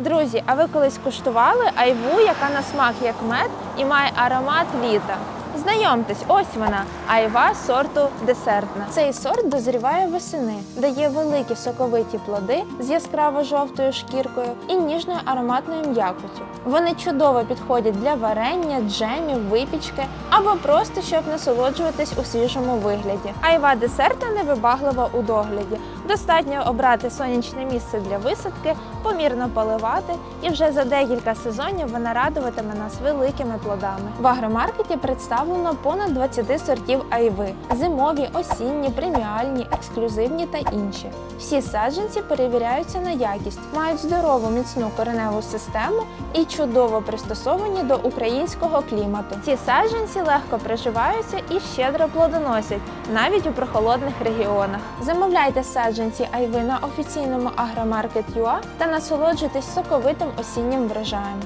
Друзі, а ви колись куштували айву, яка на смак як мед і має аромат літа? Знайомтесь, ось вона айва сорту десертна. Цей сорт дозріває восени, дає великі соковиті плоди з яскраво жовтою шкіркою і ніжною ароматною м'якотю. Вони чудово підходять для варення, джемів, випічки або просто щоб насолоджуватись у свіжому вигляді. Айва десертна невибаглива у догляді. Достатньо обрати сонячне місце для висадки, помірно поливати, і вже за декілька сезонів вона радуватиме нас великими плодами. В агромаркеті представлено понад 20 сортів айви: зимові, осінні, преміальні, ексклюзивні та інші. Всі саджанці перевіряються на якість, мають здорову міцну кореневу систему і чудово пристосовані до українського клімату. Ці саджанці легко приживаються і щедро плодоносять, навіть у прохолодних регіонах. Замовляйте саджанці айви на офіційному агромаркет.ua та насолоджуйтесь соковитим осіннім врожаєм.